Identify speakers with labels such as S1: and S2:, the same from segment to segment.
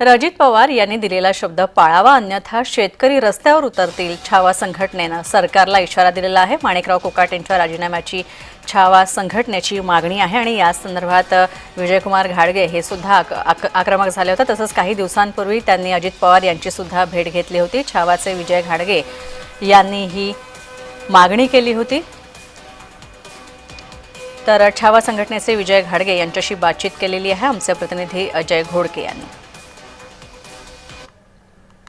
S1: तर अजित पवार यांनी दिलेला शब्द पाळावा अन्यथा शेतकरी रस्त्यावर उतरतील छावा संघटनेनं सरकारला इशारा दिलेला आहे. माणिकराव कोकाट यांच्या राजीनाम्याची छावा संघटनेची मागणी आहे आणि या संदर्भात विजयकुमार घाडगे हे सुद्धा आक- आक्रमक झाले होते. तसंच काही दिवसांपूर्वी त्यांनी अजित पवार यांची सुद्धा भेट घेतली होती. छावाचे विजय घाडगे यांनी ही मागणी केली होती. तर छावा संघटनेचे विजय घाडगे यांच्याशी बातचीत केलेली आहे. आमचे प्रतिनिधी अजय घोडके यांनी.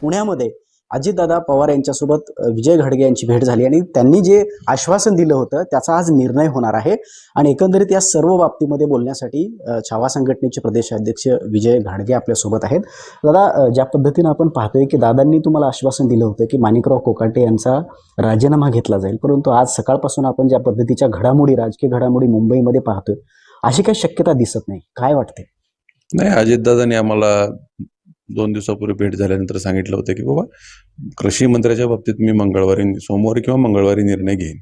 S2: पुण्यामध्ये अजितदादा पवार यांच्यासोबत विजय घाडगे यांची भेट झाली आणि त्यांनी जे आश्वासन दिलं होतं त्याचा आज निर्णय होणार आहे. आणि एकंदरीत या सर्व बाबतीमध्ये बोलण्यासाठी छावा संघटनेचे प्रदेशाध्यक्ष विजय घाडगे आपल्यासोबत आहेत. दादा ज्या पद्धतीनं आपण पाहतोय की दादांनी तुम्हाला आश्वासन दिलं होतं की माणिकराव कोकाटे यांचा राजीनामा घेतला जाईल परंतु आज सकाळपासून आपण ज्या पद्धतीच्या घडामोडी राजकीय घडामोडी मुंबईमध्ये पाहतोय अशी काही शक्यता दिसत नाही. काय वाटते
S3: नाही अजितदादांनी आम्हाला दोन दिवसापूर्वी भेट झाल्यानंतर सांगितलं होतं की बाबा कृषी मंत्र्याच्या बाबतीत मी मंगळवारी सोमवारी किंवा मंगळवारी निर्णय घेईन.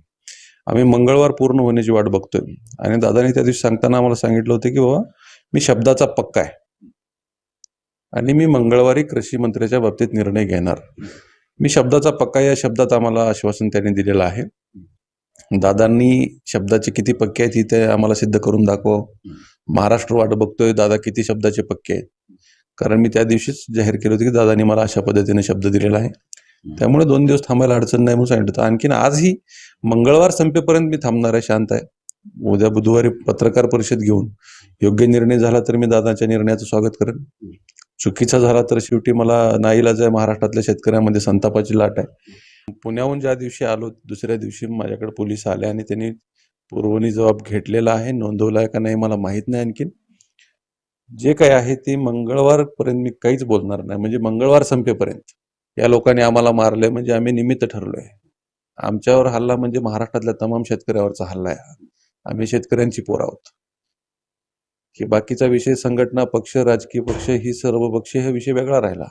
S3: आम्ही मंगळवार पूर्ण होण्याची वाट बघतोय. आणि दादाने त्या दिवशी सांगताना आम्हाला सांगितलं होतं की बाबा मी शब्दाचा पक्का आहे. आणि मी मंगळवारी कृषी मंत्र्याच्या बाबतीत निर्णय घेणार. मी शब्दाचा पक्का या शब्दात आम्हाला आश्वासन त्यांनी दिलेलं आहे. दादांनी शब्दाचे किती पक्के आहेत ही ते आम्हाला सिद्ध करून दाखव. महाराष्ट्र वाट बघतोय दादा किती शब्दाचे पक्के आहेत. कारण मी त्या दिवशीच जाहीर केलं होतं की दादांनी मला अशा पद्धतीने शब्द दिलेला आहे. त्यामुळे दोन दिवस थांबायला अडचण नाही म्हणून सांगितलं होतं. आणखीन आजही मंगळवार संपेपर्यंत मी थांबणार आहे शांत आहे. उद्या बुधवारी पत्रकार परिषद घेऊन योग्य निर्णय झाला तर मी दादाच्या निर्णयाचं स्वागत करेन. चुकीचा झाला तर शेवटी मला नाईलाज आहे महाराष्ट्रातल्या शेतकऱ्यांमध्ये संतापाची लाट आहे. पुण्याहून ज्या दिवशी आलो दुसऱ्या दिवशी माझ्याकडे पोलीस आले आणि त्यांनी पुरवणी जबाब घेतलेला आहे नोंदवला आहे का नाही मला माहीत नाही आणखीन. जे काही आहे ते मंगळवारपर्यंत मी काहीच बोलणार नाही. म्हणजे मंगळवार संपेपर्यंत. या लोकांनी आम्हाला मारले म्हणजे आम्ही निमित्त ठरलोय. आमच्यावर हल्ला म्हणजे महाराष्ट्रातल्या तमाम शेतकऱ्यावरचा हल्ला आहे आम्ही शेतकऱ्यांची पोर आहोत. की बाकीचा विषय संघटना पक्ष राजकीय पक्ष ही सर्व पक्ष हा विषय वेगळा राहिला.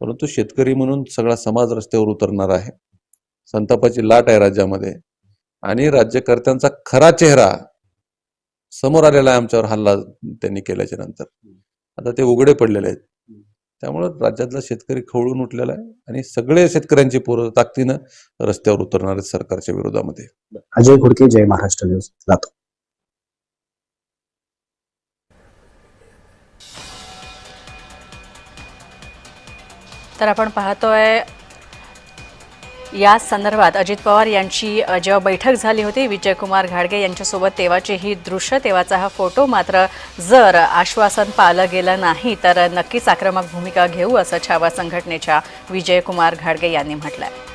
S3: परंतु शेतकरी म्हणून सगळा समाज रस्त्यावर उतरणार आहे. संतापाची लाट आहे राज्यामध्ये. आणि राज्यकर्त्यांचा खरा चेहरा समोर आलेला आहे आमच्यावर हल्ला त्यांनी केल्याच्यानंतर. आता ते उघडे पडलेले आहेत. त्यामुळं राज्यातला शेतकरी खवळून उठलेला आहे आणि सगळे शेतकऱ्यांची पोरं ताकदीनं रस्त्यावर उतरणार आहेत सरकारच्या विरोधामध्ये.
S2: अजय घोडके जय महाराष्ट्र न्यूज लातूर.
S1: तर आपण पाहतोय या संदर्भात अजित पवार यांची जेव्हा बैठक झाली होती विजयकुमार घाडगे यांच्यासोबत तेव्हाचे ही दृश्य तेव्हाचा हा फोटो मात्र जर आश्वासन पाळलं गेलं नाही तर नक्कीच आक्रमक भूमिका घेऊ असं छावा संघटनेच्या विजयकुमार घाडगे यांनी म्हटलं आहे